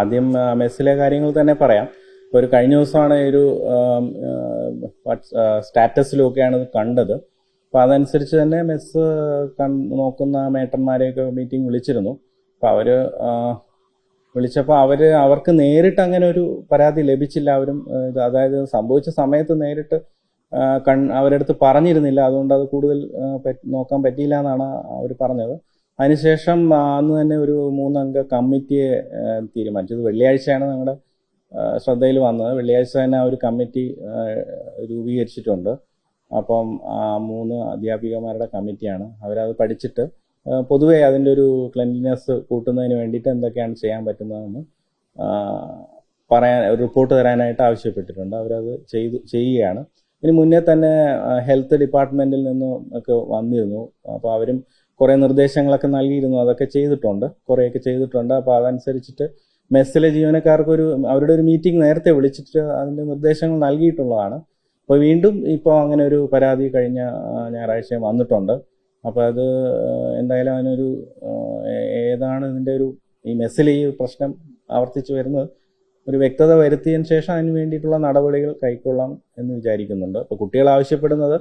ആദ്യം മെസ്സിലെ കാര്യങ്ങൾ തന്നെ പറയാം. ഒരു കഴിഞ്ഞ ദിവസമാണ് ഒരു സ്റ്റാറ്റസിലൊക്കെയാണ് കണ്ടത്. അപ്പം അതനുസരിച്ച് തന്നെ മെസ്സ് നോക്കുന്ന മേട്ടന്മാരെയൊക്കെ മീറ്റിംഗ് വിളിച്ചിരുന്നു. അപ്പം അവർ വിളിച്ചപ്പോൾ അവർ അവർക്ക് നേരിട്ട് അങ്ങനെ ഒരു പരാതി ലഭിച്ചില്ല. അവരും അതായത് സംഭവിച്ച സമയത്ത് നേരിട്ട് കൺ അവരടുത്ത് പറഞ്ഞിരുന്നില്ല. അതുകൊണ്ട് അത് കൂടുതൽ നോക്കാൻ പറ്റിയില്ല എന്നാണ് അവർ പറഞ്ഞത്. അതിനുശേഷം അന്ന് തന്നെ ഒരു മൂന്നംഗ കമ്മിറ്റിയെ തീരുമാനിച്ചു. വെള്ളിയാഴ്ചയാണ് ഞങ്ങളുടെ ശ്രദ്ധയിൽ വന്നത്. വെള്ളിയാഴ്ച തന്നെ ആ ഒരു കമ്മിറ്റി രൂപീകരിച്ചിട്ടുണ്ട്. അപ്പം ആ മൂന്ന് അധ്യാപികമാരുടെ കമ്മിറ്റിയാണ്. അവരത് പഠിച്ചിട്ട് പൊതുവേ പൊതുവെ അതിന്റെ ഒരു ക്ലെൻലിനെസ് കൂട്ടുന്നതിന് വേണ്ടിയിട്ട് എന്തൊക്കെയാണ് ചെയ്യാൻ പറ്റുന്നതെന്ന് പറയാൻ ഒരു റിപ്പോർട്ട് തരാനായിട്ട് ആവശ്യപ്പെട്ടിട്ടുണ്ട്. അവരത് ചെയ്തു ചെയ്യുകയാണ്. ഇതിന് മുന്നേ തന്നെ ഹെൽത്ത് ഡിപ്പാർട്ട്മെന്റിൽ നിന്നും ഒക്കെ വന്നിരുന്നു. അപ്പോൾ അവരും കുറേ നിർദ്ദേശങ്ങളൊക്കെ നൽകിയിരുന്നു. അതൊക്കെ ചെയ്തിട്ടുണ്ട്. കുറേയൊക്കെ ചെയ്തിട്ടുണ്ട്. അപ്പോൾ അതനുസരിച്ചിട്ട് മെസ്സിലെ ജീവനക്കാർക്കൊരു അവരുടെ ഒരു മീറ്റിംഗ് നേരത്തെ വിളിച്ചിട്ട് അതിന്റെ നിർദ്ദേശങ്ങൾ നൽകിയിട്ടുള്ളതാണ്. അപ്പോൾ വീണ്ടും ഇപ്പോൾ അങ്ങനെ ഒരു പരാതി കഴിഞ്ഞ ഞായറാഴ്ച വന്നിട്ടുണ്ട്. അപ്പോൾ അത് എന്തായാലും അതിനൊരു ഏതാണ് ഇതിന്റെ ഒരു ഈ മെസ്സിലെ ഈ പ്രശ്നം ആവർത്തിച്ചു വരുന്നത് ഒരു വ്യക്തത വരുത്തിയതിന് ശേഷം അതിന് വേണ്ടിയിട്ടുള്ള നടപടികൾ കൈക്കൊള്ളാം എന്ന് വിചാരിക്കുന്നുണ്ട്. അപ്പോൾ കുട്ടികൾ ആവശ്യപ്പെടുന്നത്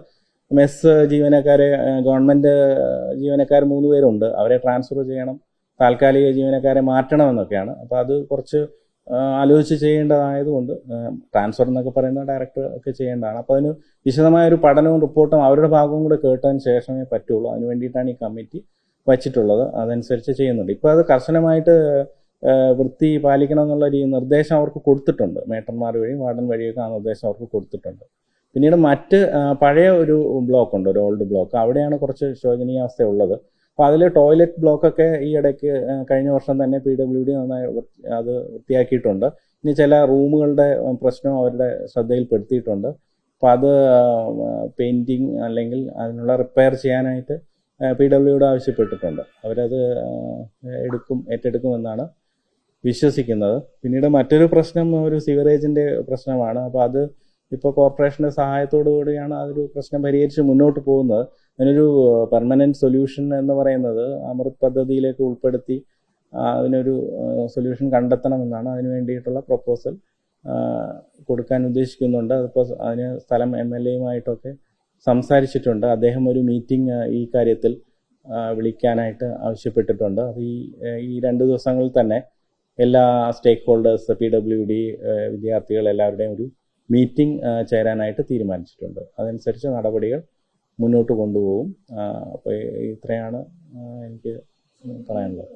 മെസ് ജീവനക്കാരെ ഗവൺമെന്റ് ജീവനക്കാർ മൂന്ന് പേരുണ്ട്. അവരെ ട്രാൻസ്ഫർ ചെയ്യണം. താൽക്കാലിക ജീവനക്കാരെ മാറ്റണമെന്നൊക്കെയാണ്. അപ്പോൾ അത് കുറച്ച് ആലോചിച്ച് ചെയ്യേണ്ടതായതുകൊണ്ട് ട്രാൻസ്ഫർ എന്നൊക്കെ പറയുന്ന ഡയറക്ടർ ഒക്കെ ചെയ്യേണ്ടതാണ്. അപ്പോൾ അതിന് വിശദമായ ഒരു പഠനവും റിപ്പോർട്ടും അവരുടെ ഭാഗവും കൂടെ കേട്ടതിന് ശേഷമേ പറ്റുള്ളൂ. അതിന് വേണ്ടിയിട്ടാണ് ഈ കമ്മിറ്റി വച്ചിട്ടുള്ളത്. അതനുസരിച്ച് ചെയ്യുന്നുണ്ട്. ഇപ്പോൾ അത് കർശനമായിട്ട് വൃത്തി പാലിക്കണം എന്നുള്ള ഒരു നിർദ്ദേശം അവർക്ക് കൊടുത്തിട്ടുണ്ട്. മേട്ടന്മാർ വഴിയും വാർഡൻ വഴിയൊക്കെ ആ നിർദ്ദേശം അവർക്ക് കൊടുത്തിട്ടുണ്ട്. പിന്നീട് മറ്റ് പഴയ ഒരു ബ്ലോക്ക് ഉണ്ട് ഒരു ഓൾഡ് ബ്ലോക്ക്. അവിടെയാണ് കുറച്ച് ശോചനീയാവസ്ഥ ഉള്ളത് അപ്പോൾ അതിൽ ടോയ്ലറ്റ് ബ്ലോക്കൊക്കെ ഈ ഇടയ്ക്ക് കഴിഞ്ഞ വർഷം തന്നെ പി ഡബ്ല്യു ഡി നന്നായി അത് വൃത്തിയാക്കിയിട്ടുണ്ട്. ഇനി ചില റൂമുകളുടെ പ്രശ്നം അവരുടെ ശ്രദ്ധയിൽപ്പെടുത്തിയിട്ടുണ്ട്. അപ്പം അത് പെയിന്റിങ് അല്ലെങ്കിൽ അതിനുള്ള റിപ്പയർ ചെയ്യാനായിട്ട് പി ഡബ്ല്യുഡ് ആവശ്യപ്പെട്ടിട്ടുണ്ട്. അവരത് എടുക്കും ഏറ്റെടുക്കുമെന്നാണ് വിശ്വസിക്കുന്നത്. പിന്നീട് മറ്റൊരു പ്രശ്നം ഒരു സിവറേജിന്റെ പ്രശ്നമാണ്. അപ്പോൾ അത് ഇപ്പോൾ കോർപ്പറേഷന്റെ സഹായത്തോടു കൂടിയാണ് അതൊരു പ്രശ്നം പരിഹരിച്ച് മുന്നോട്ട് പോകുന്നത്. അതിനൊരു പെർമനന്റ് സൊല്യൂഷൻ എന്ന് പറയുന്നത് അമൃത് പദ്ധതിയിലേക്ക് ഉൾപ്പെടുത്തി അതിനൊരു സൊല്യൂഷൻ കണ്ടെത്തണമെന്നാണ് അതിന് വേണ്ടിയിട്ടുള്ള പ്രപ്പോസൽ കൊടുക്കാൻ ഉദ്ദേശിക്കുന്നുണ്ട്. അതിപ്പോൾ അതിന് സ്ഥലം എം എൽ എയുമായിട്ടൊക്കെ സംസാരിച്ചിട്ടുണ്ട്. അദ്ദേഹം ഒരു മീറ്റിംഗ് ഈ കാര്യത്തിൽ വിളിക്കാനായിട്ട് ആവശ്യപ്പെട്ടിട്ടുണ്ട്. അത് ഈ ഈ രണ്ട് ദിവസങ്ങളിൽ തന്നെ എല്ലാ stakeholders P W D വിദ്യാർത്ഥികൾ എല്ലാവരുടെയും ഒരു മീറ്റിംഗ് ചേരാനായിട്ട് തീരുമാനിച്ചിട്ടുണ്ട്. അതനുസരിച്ച് നടപടികൾ മുന്നോട്ട് കൊണ്ടുപോകും. അപ്പോൾ ഇത്രയാണ് എനിക്ക് പറയാനുള്ളത്.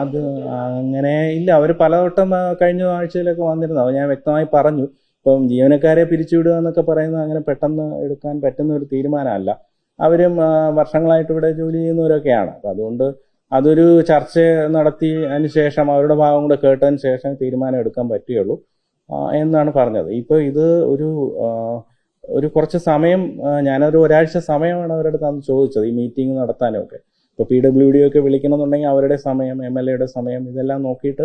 അത് അങ്ങനെ ഇല്ല. അവർ പലവട്ടം കഴിഞ്ഞ ആഴ്ചയിലൊക്കെ വന്നിരുന്നു. അത് ഞാൻ വ്യക്തമായി പറഞ്ഞു. ഇപ്പം ജീവനക്കാരെ പിരിച്ചുവിടുക എന്നൊക്കെ പറയുന്നത് അങ്ങനെ പെട്ടെന്ന് എടുക്കാൻ പറ്റുന്ന ഒരു തീരുമാനമല്ല. അവരും വർഷങ്ങളായിട്ട് ഇവിടെ ജോലി ചെയ്യുന്നവരൊക്കെയാണ്. അപ്പം അതുകൊണ്ട് അതൊരു ചർച്ച നടത്തി അതിന് ശേഷം അവരുടെ ഭാഗം കൂടെ കേട്ടതിന് ശേഷം തീരുമാനം എടുക്കാൻ പറ്റുകയുള്ളൂ. എന്നാണ് പറഞ്ഞത്. ഇപ്പോൾ ഇത് ഒരു ഒരു കുറച്ച് സമയം ഞാനൊരു ഒരാഴ്ച സമയമാണ് അവരുടെ അടുത്ത് ചോദിച്ചത് ഈ മീറ്റിംഗ് നടത്താനൊക്കെ. ഇപ്പൊ പി ഡബ്ല്യു ഡി ഒക്കെ വിളിക്കണമെന്നുണ്ടെങ്കിൽ അവരുടെ സമയം എം എൽ എയുടെ സമയം ഇതെല്ലാം നോക്കിയിട്ട്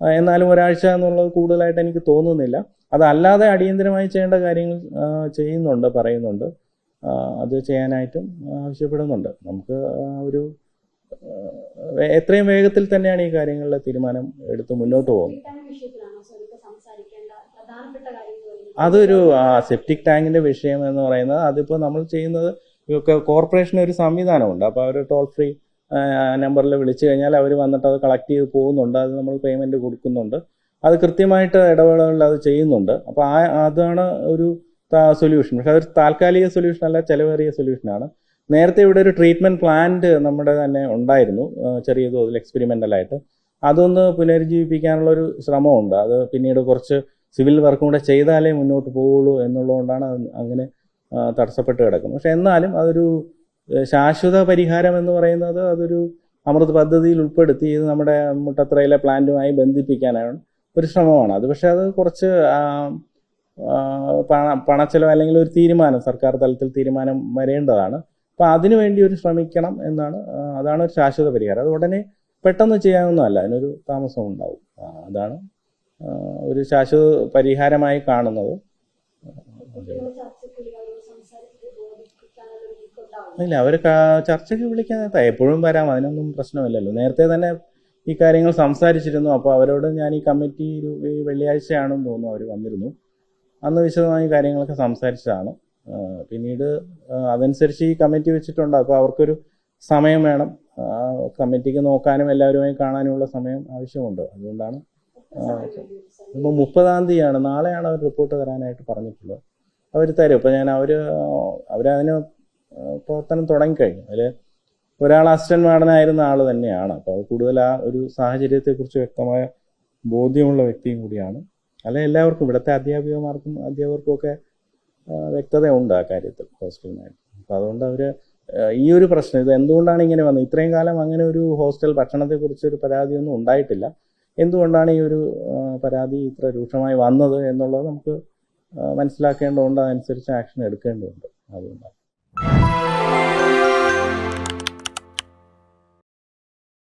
എന്നാലും ഒരാഴ്ച എന്നുള്ളത് കൂടുതലായിട്ട് എനിക്ക് തോന്നുന്നില്ല. അതല്ലാതെ അടിയന്തരമായി ചെയ്യേണ്ട കാര്യങ്ങൾ ചെയ്യുന്നുണ്ട് പറയുന്നുണ്ട്. അത് ചെയ്യാനായിട്ടും ആവശ്യപ്പെടുന്നുണ്ട്. നമുക്ക് ഒരു എത്രയും വേഗത്തിൽ തന്നെയാണ് ഈ കാര്യങ്ങളിലെ തീരുമാനം എടുത്ത് മുന്നോട്ട് പോകുന്നത്. അതൊരു സെപ്റ്റിക് ടാങ്കിന്റെ വിഷയം എന്ന് പറയുന്നത് അതിപ്പോ നമ്മൾ ചെയ്യുന്നത് കോർപ്പറേഷന് ഒരു സംവിധാനമുണ്ട്. അപ്പോൾ അവർ ടോൾ ഫ്രീ നമ്പറിൽ വിളിച്ചു കഴിഞ്ഞാൽ അവർ വന്നിട്ട് അത് കളക്ട് ചെയ്ത് പോകുന്നുണ്ട്. അത് നമ്മൾ പേയ്മെന്റ് കൊടുക്കുന്നുണ്ട്. അത് കൃത്യമായിട്ട് ഇടവേളകളിൽ അത് ചെയ്യുന്നുണ്ട്. അപ്പോൾ ആ അതാണ് ഒരു സൊല്യൂഷൻ പക്ഷെ അതൊരു താൽക്കാലിക സൊല്യൂഷൻ അല്ല ചെലവേറിയ സൊല്യൂഷനാണ് നേരത്തെ ഇവിടെ ഒരു ട്രീറ്റ്മെന്റ് പ്ലാന്റ് നമ്മുടെ തന്നെ ഉണ്ടായിരുന്നു. ചെറിയ തോതിൽ എക്സ്പെരിമെന്റലായിട്ട് അതൊന്ന് പുനരുജ്ജീവിപ്പിക്കാനുള്ള ഒരു ശ്രമമുണ്ട്. അത് പിന്നീട് കുറച്ച് സിവിൽ വർക്കും കൂടെ ചെയ്താലേ മുന്നോട്ട് പോവുള്ളൂ എന്നുള്ളതുകൊണ്ടാണ് അങ്ങനെ തടസ്സപ്പെട്ട് കിടക്കുന്നത്. പക്ഷെ എന്നാലും അതൊരു ശാശ്വത പരിഹാരം എന്ന് പറയുന്നത് അതൊരു അമൃത് പദ്ധതിയിൽ ഉൾപ്പെടുത്തി ഇത് നമ്മുടെ മുട്ടത്രയിലെ പ്ലാന്റുമായി ബന്ധിപ്പിക്കാനാണ് ഒരു ശ്രമമാണ്. അത് പക്ഷെ അത് കുറച്ച് പണ പണച്ചെലവ് അല്ലെങ്കിൽ ഒരു തീരുമാനം സർക്കാർ തലത്തിൽ തീരുമാനം വരേണ്ടതാണ്. അപ്പൊ അതിനു വേണ്ടി ഒരു ശ്രമിക്കണം എന്നാണ് അതാണ് ഒരു ശാശ്വത പരിഹാരം. അത് ഉടനെ പെട്ടെന്ന് ചെയ്യാവുന്നതല്ല അതിനൊരു താമസം ഉണ്ടാവും. അതാണ് ഒരു ശാശ്വത പരിഹാരമായി കാണുന്നത്. ഇല്ല അവർ ചർച്ചയ്ക്ക് വിളിക്കാൻ എപ്പോഴും വരാം അതിനൊന്നും പ്രശ്നമില്ലല്ലോ. നേരത്തെ തന്നെ ഈ കാര്യങ്ങൾ സംസാരിച്ചിരുന്നു. അപ്പോൾ അവരോട് ഞാൻ ഈ കമ്മിറ്റി ഈ വെള്ളിയാഴ്ചയാണെന്ന് തോന്നുന്നു അവർ വന്നിരുന്നു. അന്ന് വിശദമായി കാര്യങ്ങളൊക്കെ സംസാരിച്ചതാണ്. പിന്നീട് അതനുസരിച്ച് ഈ കമ്മിറ്റി വെച്ചിട്ടുണ്ട്. അപ്പോൾ അവർക്കൊരു സമയം വേണം. കമ്മിറ്റിക്ക് നോക്കാനും എല്ലാവരുമായി കാണാനുമുള്ള സമയം ആവശ്യമുണ്ട്. അതുകൊണ്ടാണ് ഇപ്പോൾ മുപ്പതാം തീയതിയാണ്. നാളെയാണ് അവർ റിപ്പോർട്ട് തരാനായിട്ട് പറഞ്ഞിട്ടുള്ളത്. അവർ തരും. ഇപ്പോൾ ഞാൻ അവർ അവരതിന് പ്രവർത്തനം തുടങ്ങിക്കഴിഞ്ഞു. അതിൽ ഒരാൾ അസിസ്റ്റന്റ് വാർഡനായിരുന്ന ആൾ തന്നെയാണ്. അപ്പോൾ അത് കൂടുതൽ ആ ഒരു സാഹചര്യത്തെക്കുറിച്ച് വ്യക്തമായ ബോധ്യമുള്ള വ്യക്തിയും കൂടിയാണ്. അല്ലെ എല്ലാവർക്കും ഇവിടുത്തെ അധ്യാപികമാർക്കും അധ്യാപകർക്കും ഒക്കെ വ്യക്തതയുണ്ട് ആ കാര്യത്തിൽ ഹോസ്റ്റലിനായിട്ട്. അപ്പം അതുകൊണ്ട് അവർ ഈ ഒരു പ്രശ്നം ഇത് എന്തുകൊണ്ടാണ് ഇങ്ങനെ വന്നത്? ഇത്രയും കാലം അങ്ങനെ ഒരു ഹോസ്റ്റൽ ഭക്ഷണത്തെക്കുറിച്ച് ഒരു പരാതിയൊന്നും ഉണ്ടായിട്ടില്ല. എന്തുകൊണ്ടാണ് ഈ ഒരു പരാതി ഇത്ര രൂക്ഷമായി വന്നത് എന്നുള്ളത് നമുക്ക് മനസ്സിലാക്കേണ്ടതുണ്ട് അതനുസരിച്ച് ആക്ഷൻ എടുക്കേണ്ടതുണ്ട്. അതുകൊണ്ടാണ്.